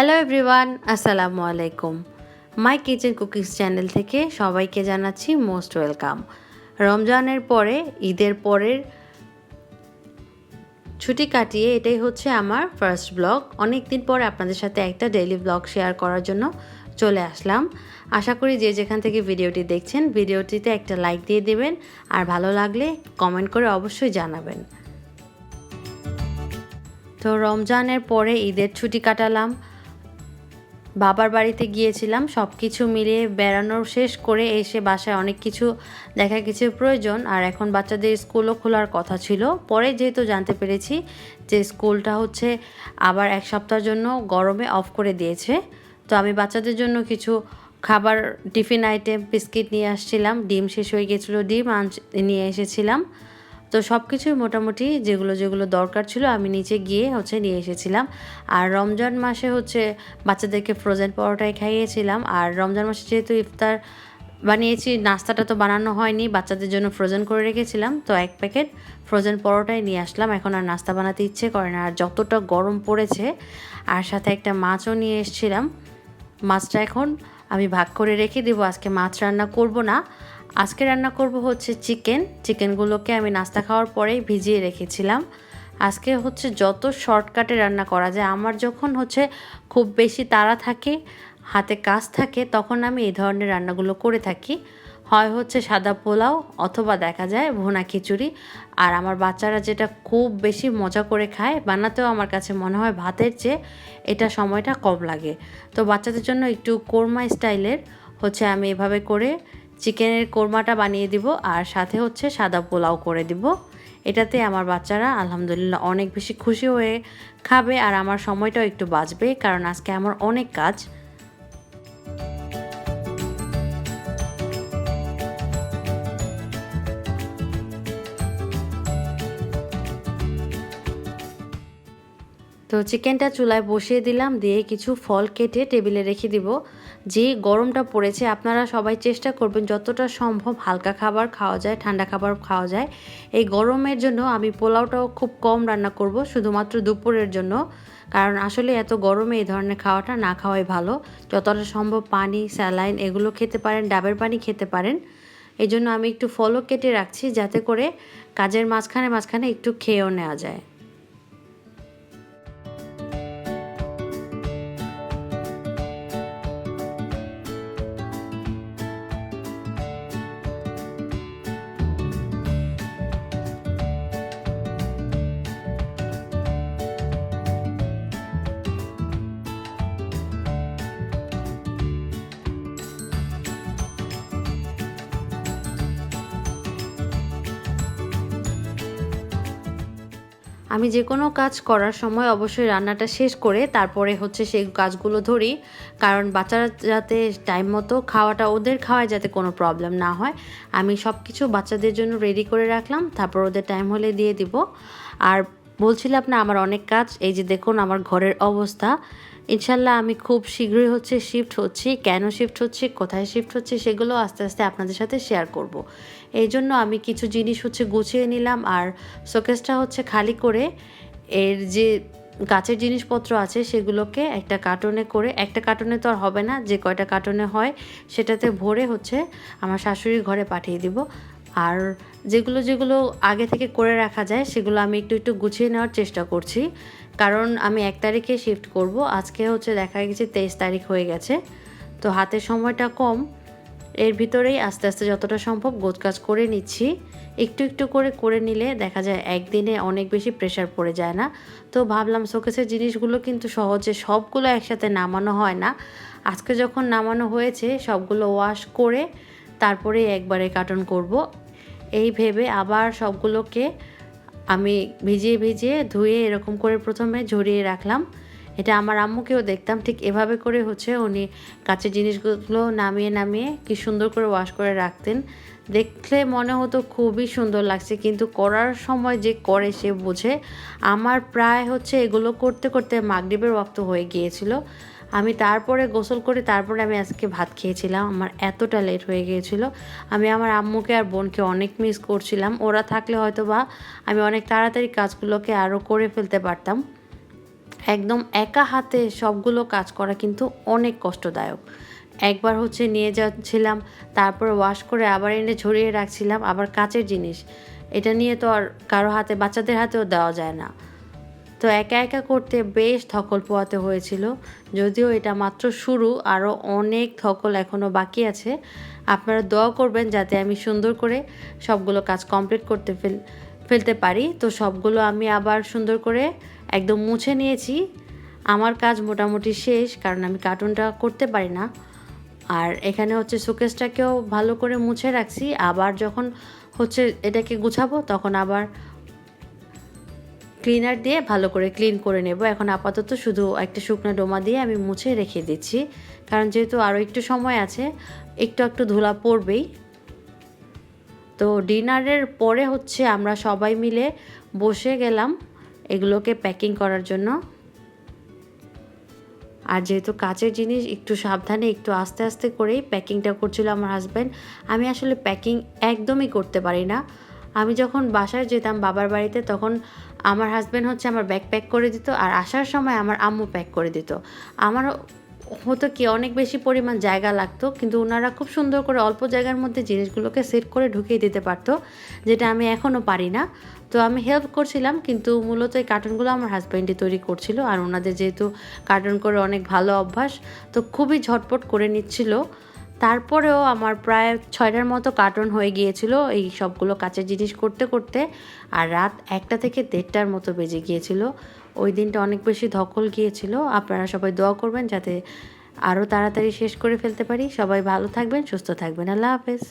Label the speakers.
Speaker 1: Hello everyone আসসালামু আলাইকুম মাই kitchen cookings channel থেকে সবাইকে জানাচ্ছি মোস্ট ওয়েলকাম রমজানের পরে, ঈদের পরের ছুটি কাটিয়ে এটাই হচ্ছে আমার ফার্স্ট ব্লগ অনেক দিন পর আপনাদের সাথে একটা ডেইলি ব্লগ শেয়ার করার জন্য চলে আসলাম। আশা করি যে যেখান থেকে ভিডিওটি দেখছেন, ভিডিওটিতে একটা লাইক দিয়ে দেবেন। আর ভালো লাগলে কমেন্ট করে অবশ্যই জানাবেন। তো রমজানের পরে ঈদের ছুটি কাটালাম। বাবার বাড়িতে গিয়েছিলাম সব কিছু মিলিয়ে বেড়ানোর শেষ করে এসে বাসায় অনেক কিছু দেখা কিছু প্রয়োজন। আর এখন বাচ্চাদের স্কুলও খোলার কথা ছিল। পরে যেহেতু জানতে পেরেছি যে স্কুলটা হচ্ছে আবার এক সপ্তাহের জন্য গরমে অফ করে দিয়েছে, তো আমি বাচ্চাদের জন্য কিছু খাবার, টিফিন আইটেম, বিস্কিট নিয়ে আসছিলাম। ডিম শেষ হয়ে গেছিল, ডিম নিয়ে এসেছিলাম। তো সব কিছুই মোটামুটি যেগুলো যেগুলো দরকার ছিল আমি নিচে গিয়ে হচ্ছে নিয়ে এসেছিলাম। আর রমজান মাসে হচ্ছে বাচ্চাদেরকে ফ্রোজেন পরোটাই খাইয়েছিলাম। আর রমজান মাসে যেহেতু ইফতার বানিয়েছি, নাস্তাটা তো বানানো হয়নি, বাচ্চাদের জন্য ফ্রোজেন করে রেখেছিলাম। তো এক প্যাকেট ফ্রোজেন পরোটাই নিয়ে আসলাম। এখন আর নাস্তা বানাতে ইচ্ছে করে না। আর যতটা গরম পড়েছে, আর সাথে একটা মাছও নিয়ে এসেছিলাম। মাছটা এখন আমি ভাগ করে রেখে দেবো। আজকে মাছ রান্না করব না। আজকে রান্না করব হচ্ছে চিকেন। চিকেনগুলোকে আমি নাস্তা খাওয়ার পরেই ভিজিয়ে রেখেছিলাম। আজকে হচ্ছে যত শর্টকাটে রান্না করা যায়, আমার যখন হচ্ছে খুব বেশি তাড়া থাকে, হাতে কাজ থাকে, তখন আমি এই ধরনের রান্নাগুলো করে থাকি। হয় হচ্ছে সাদা পোলাও অথবা দেখা যায় ভুনা খিচুড়ি। আর আমার বাচ্চারা যেটা খুব বেশি মজা করে খায়, বানাতেও আমার কাছে মনে হয় ভাতের চেয়ে এটা সময়টা কম লাগে। তো বাচ্চাদের জন্য একটু কোরমা স্টাইলের হচ্ছে আমি এভাবে করে চিকেনের কোরমাটা বানিয়ে দিব আর সাথে হচ্ছে সাদা পোলাও করে দিব। এটাতে আমার বাচ্চারা আলহামদুলিল্লাহ অনেক বেশি খুশি হয়ে খাবে আর আমার সময়টাও একটু বাঁচবে, কারণ আজকে আমার অনেক কাজ। তো চিকেনটা চুলায় বসিয়ে দিলাম, দিয়ে কিছু ফল কেটে টেবিলে রেখে দিব। যে গরমটা পড়েছে, আপনারা সবাই চেষ্টা করবেন যতটা সম্ভব হালকা খাবার খাওয়া যায়, ঠান্ডা খাবার খাওয়া যায়। এই গরমের জন্য আমি পোলাওটাও খুব কম রান্না করব, শুধুমাত্র দুপুরের জন্য। কারণ আসলে এত গরমে এই ধরনের খাওয়াটা না খাওয়াই ভালো। যতটা সম্ভব পানি, স্যালাইন এগুলো খেতে পারেন, ডাবের পানি খেতে পারেন। এই জন্য আমি একটু ফলও কেটে রাখছি যাতে করে কাজের মাঝখানে মাঝখানে একটু খেয়েও নেওয়া যায়। আমি যে কোনো কাজ করার সময় অবশ্যই রান্নাটা শেষ করে তারপরে হচ্ছে সেই কাজগুলো ধরি। কারণ বাচ্চারা যাতে টাইম মতো খাওয়াটা ওদের খাওয়ায় যাতে কোনো প্রবলেম না হয়। আমি সব কিছু বাচ্চাদের জন্য রেডি করে রাখলাম, তারপর ওদের টাইম হলে দিয়ে দিব। আর বলছিলাম না আমার অনেক কাজ, এই যে দেখুন আমার ঘরের অবস্থা। ইনশাল্লাহ আমি খুব শীঘ্রই হচ্ছে শিফট হচ্ছি। কেন শিফট হচ্ছি, কোথায় শিফট হচ্ছে, সেগুলো আস্তে আস্তে আপনাদের সাথে শেয়ার করব। এই জন্য আমি কিছু জিনিস হচ্ছে গুছিয়ে নিলাম আর শোকেসটা হচ্ছে খালি করে এর যে গাছের জিনিসপত্র আছে সেগুলোকে একটা কার্টনে করে, একটা কার্টনে তো আর হবে না, যে কয়টা কার্টনে হয় সেটাতে ভরে হচ্ছে আমার শাশুড়ির ঘরে পাঠিয়ে দিব। আর যেগুলো যেগুলো আগে থেকে করে রাখা যায় সেগুলো আমি একটু একটু গুছিয়ে নেওয়ার চেষ্টা করছি। কারণ আমি এক তারিখে শিফট করব, আজকে হচ্ছে দেখা গেছে তেইশ তারিখ হয়ে গেছে। তো হাতের সময়টা কম এর ভিতরেই আস্তে আস্তে যতটা সম্ভব গোছকাজ করে নিচ্ছি। একটু একটু করে করে নিলে দেখা যায় একদিনে অনেক বেশি প্রেশার পড়ে যায় না। তো ভাবলাম শোকেসের জিনিসগুলো কিন্তু সহজে সবগুলো একসাথে নামানো হয় না। আজকে যখন নামানো হয়েছে, সবগুলো ওয়াশ করে তারপরে একবারে কার্টন করব। এই ভেবে আবার সবগুলোকে আমি ভিজিয়ে ভিজিয়ে ধুয়ে এরকম করে প্রথমে ঝরিয়ে রাখলাম। এটা আমার আম্মুকেও দেখতাম, ঠিক এভাবে করে হচ্ছে উনি কাছের জিনিসগুলো নামিয়ে নামিয়ে কি সুন্দর করে ওয়াশ করে রাখতেন। দেখলে মনে হতো খুবই সুন্দর লাগছে, কিন্তু করার সময় যে করে সে বোঝে, আমার প্রায় হচ্ছে এগুলো করতে করতে মাগরীবের ওয়াক্ত হয়ে গিয়েছিল। আমি তারপরে গোসল করে তারপরে আমি আজকে ভাত খেয়েছিলাম, আমার এতটা লেট হয়ে গিয়েছিল। আমি আমার আম্মুকে আর বোনকে অনেক মিস করছিলাম, ওরা থাকলে হয়তো বা আমি অনেক তাড়াতাড়ি কাজগুলোকে আরও করে ফেলতে পারতাম। একদম একা হাতে সবগুলো কাজ করা কিন্তু অনেক কষ্টদায়ক। একবার হচ্ছে নিয়ে যাচ্ছিলাম, তারপর ওয়াশ করে আবার এনে ঝরিয়ে রাখছিলাম, আবার কাচের জিনিস। এটা নিয়ে তো আর কারও হাতে, বাচ্চাদের হাতেও দেওয়া যায় না। তো একা একা করতে বেশ ধকল পোয়াতে হয়েছিল, যদিও এটা মাত্র শুরু আরও অনেক ধকল এখনও বাকি আছে। আপনারা দোয়া করবেন যাতে আমি সুন্দর করে সবগুলো কাজ কমপ্লিট করতে ফেল, ফেলতে পারি। তো সবগুলো আমি আবার সুন্দর করে একদম মুছে নিয়েছি। আমার কাজ মোটামুটি শেষ, কারণ আমি কার্টুনটা করতে পারি না। আর এখানে হচ্ছে শোকেসটাকেও ভালো করে মুছে রাখছি। আবার যখন হচ্ছে এটাকে গুছাবো, তখন আবার ক্লিনার দিয়ে ভালো করে ক্লিন করে নেব। এখন আপাতত শুধু একটা শুকনো ডোমা দিয়ে আমি মুছে রেখে দিচ্ছি। কারণ যেহেতু আরও একটু সময় আছে, একটু একটু ধুলা পড়বেই। তো ডিনারের পরে হচ্ছে আমরা সবাই মিলে বসে গেলাম। এগুলোকে প্যাকিং করার জন্য। আর যেহেতু কাচের জিনিস, একটু সাবধানে, একটু আস্তে আস্তে করেই প্যাকিংটা করছিল আমার হাজব্যান্ড আমি আসলে প্যাকিং একদমই করতে পারি না। আমি যখন বাসায় যেতাম বাবার বাড়িতে, তখন আমার হাজব্যান্ড হচ্ছে আমার ব্যাগ প্যাক করে দিত আর আসার সময় আমার আম্মু প্যাক করে দিত। আমার হতো কি, অনেক বেশি পরিমাণ জায়গা লাগতো, কিন্তু ওনারা খুব সুন্দর করে অল্প জায়গার মধ্যে জিনিসগুলোকে সেট করে ঢুকিয়ে দিতে পারতো, যেটা আমি এখনও পারি না। তো আমি হেল্প করছিলাম, কিন্তু মূলত এই কার্টুনগুলো আমার হাজব্যান্ডই তৈরি করছিল, আর ওনাদের যেহেতু কার্টুন করে অনেক ভালো অভ্যাস, তো খুবই ঝটপট করে নিচ্ছিল। তারপরেও আমার প্রায় ছয়টার মতো কার্টন হয়ে গিয়েছিল এই সবগুলো কাঁচের জিনিস করতে করতে, আর রাত একটা থেকে দেড়টার মতো বেজে গিয়েছিল। ওই দিনটা অনেক বেশি ধকল গিয়েছিল। আপনারা সবাই দোয়া করবেন যাতে আরও তাড়াতাড়ি শেষ করে ফেলতে পারি। সবাই ভালো থাকবেন, সুস্থ থাকবেন। আল্লাহ হাফেজ।